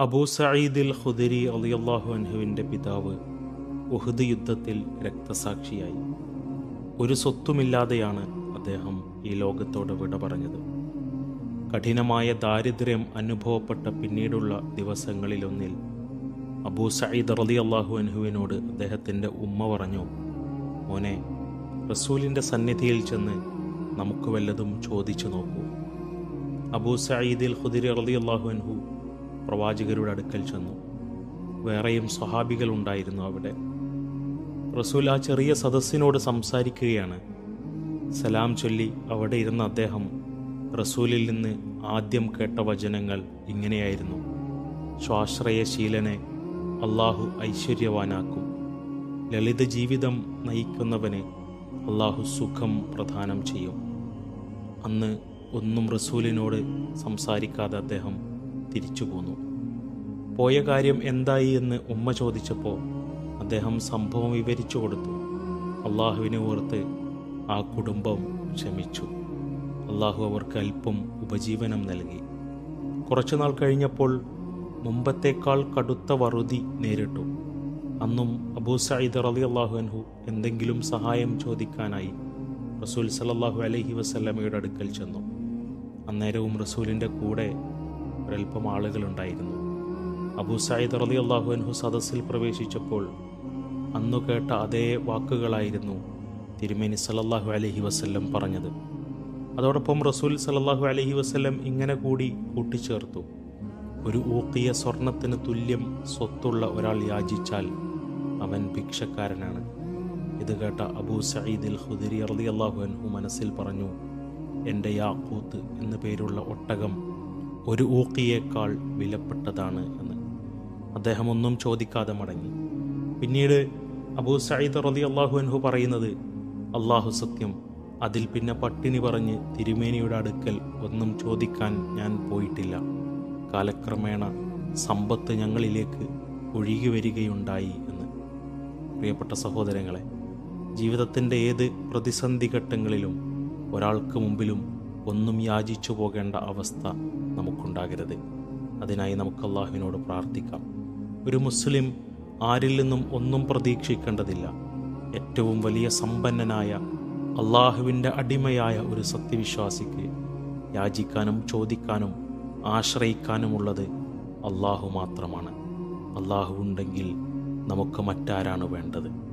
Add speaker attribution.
Speaker 1: അബൂ സയീദിൽ ഖുദരി അലിയല്ലാഹു അൻഹുവിന്റെ പിതാവ് ഉഹദ് യുദ്ധത്തിൽ രക്തസാക്ഷിയായി. ഒരു സ്വത്തുമില്ലാതെയാണ് അദ്ദേഹം ഈ ലോകത്തോട് വിട പറഞ്ഞത്. കഠിനമായ ദാരിദ്ര്യം അനുഭവപ്പെട്ട പിന്നീടുള്ള ദിവസങ്ങളിലൊന്നിൽ അബൂ സയ്യിദ് റലി അള്ളാഹു അൻഹുവിനോട് അദ്ദേഹത്തിന്റെ ഉമ്മ പറഞ്ഞു മോനെ റസൂലിന്റെ സന്നിധിയിൽ ചെന്ന് നമുക്ക് വല്ലതും ചോദിച്ചു നോക്കൂ. അബൂ സയ്യിദിൽ ഖുദിരി റലി അള്ളാഹു അൻഹു പ്രവാചകരുടെ അടുക്കൽ ചെന്നു. വേറെയും സ്വഹാബികൾ ഉണ്ടായിരുന്നു അവിടെ. റസൂൽ ആ ചെറിയ സദസ്സിനോട് സംസാരിക്കുകയാണ്. സലാം ചൊല്ലി അവിടെ ഇരുന്ന അദ്ദേഹം റസൂലിൽ നിന്ന് ആദ്യം കേട്ട വചനങ്ങൾ ഇങ്ങനെയായിരുന്നു. സ്വാശ്രയശീലനെ അള്ളാഹു ഐശ്വര്യവാനാക്കും. ലളിത ജീവിതം നയിക്കുന്നവന് അള്ളാഹു സുഖം പ്രദാനം ചെയ്യും. അന്ന് ഒന്നും റസൂലിനോട് സംസാരിക്കാതെ അദ്ദേഹം തിരിച്ചു പോന്നു പോയ കാര്യം എന്തായി എന്ന് ഉമ്മ ചോദിച്ചപ്പോൾ അദ്ദേഹം സംഭവം വിവരിച്ചു കൊടുത്തു. അള്ളാഹുവിനെ ഓർത്ത് ആ കുടുംബം ക്ഷമിച്ചു. അള്ളാഹു അവർക്ക് അല്പം ഉപജീവനം നൽകി. കുറച്ചുനാൾ കഴിഞ്ഞപ്പോൾ മുമ്പത്തേക്കാൾ കടുത്ത വറുതി നേരിട്ടു. അന്നും അബൂ സയ്യിദ് അലി അള്ളാഹു അൻഹു എന്തെങ്കിലും സഹായം ചോദിക്കാനായി റസൂൽ സലല്ലാഹു അലഹി വസ്ലമയുടെ അടുക്കൽ ചെന്നു. അന്നേരവും റസൂലിന്റെ കൂടെ ഒരൽപ്പം ആളുകളുണ്ടായിരുന്നു. അബൂ സയ്യിദ് റലി അള്ളാഹു അൻഹു സദസ്സിൽ പ്രവേശിച്ചപ്പോൾ അന്നു കേട്ട അതേ വാക്കുകളായിരുന്നു തിരുമേനി സലല്ലാഹു അലഹി വസ്ല്ലം പറഞ്ഞത്. അതോടൊപ്പം റസൂൽ സലല്ലാഹു അലഹി വസ്ല്ലം ഇങ്ങനെ കൂടി കൂട്ടിച്ചേർത്തു. ഒരു ഊക്കിയ സ്വർണത്തിന് തുല്യം സ്വത്തുള്ള ഒരാൾ യാചിച്ചാൽ അവൻ ഭിക്ഷക്കാരനാണ്. ഇത് കേട്ട അബൂ സയ്യിദിൽ ഹുദിരി അറലി അള്ളാഹു അൻഹു മനസ്സിൽ പറഞ്ഞു എന്റെ യാക്കൂത്ത് എന്നു പേരുള്ള ഒട്ടകം ഒരു ഊക്കിയേക്കാൾ വിലപ്പെട്ടതാണ് എന്ന്. അദ്ദേഹം ഒന്നും ചോദിക്കാതെ മടങ്ങി. പിന്നീട് അബൂ സയ്യിദ് റതി അള്ളാഹു അൻഹു പറയുന്നത് അള്ളാഹു സത്യം അതിൽ പിന്നെ പട്ടിണി പറഞ്ഞ് തിരുമേനിയുടെ അടുക്കൽ ഒന്നും ചോദിക്കാൻ ഞാൻ പോയിട്ടില്ല. കാലക്രമേണ സമ്പത്ത് ഞങ്ങളിലേക്ക് ഒഴുകി വരികയുണ്ടായി എന്ന്. പ്രിയപ്പെട്ട സഹോദരങ്ങളെ ജീവിതത്തിന്റെ ഏത് പ്രതിസന്ധി ഘട്ടങ്ങളിലും ഒരാൾക്ക് മുമ്പിലും ഒന്നും യാചിച്ചു പോകേണ്ട അവസ്ഥ നമുക്കുണ്ടാകരുത്. അതിനായി നമുക്ക് അള്ളാഹുവിനോട് പ്രാർത്ഥിക്കാം. ഒരു മുസ്ലിം ആരിൽ നിന്നും ഒന്നും പ്രതീക്ഷിക്കേണ്ടതില്ല. ഏറ്റവും വലിയ സമ്പന്നനായ അള്ളാഹുവിന്റെ അടിമയായ ഒരു സത്യവിശ്വാസിക്ക് യാചിക്കാനും ചോദിക്കാനും ആശ്രയിക്കാനുമുള്ളത് അള്ളാഹു മാത്രമാണ്. അള്ളാഹു ഉണ്ടെങ്കിൽ നമുക്ക് മറ്റാരാണ് വേണ്ടത്?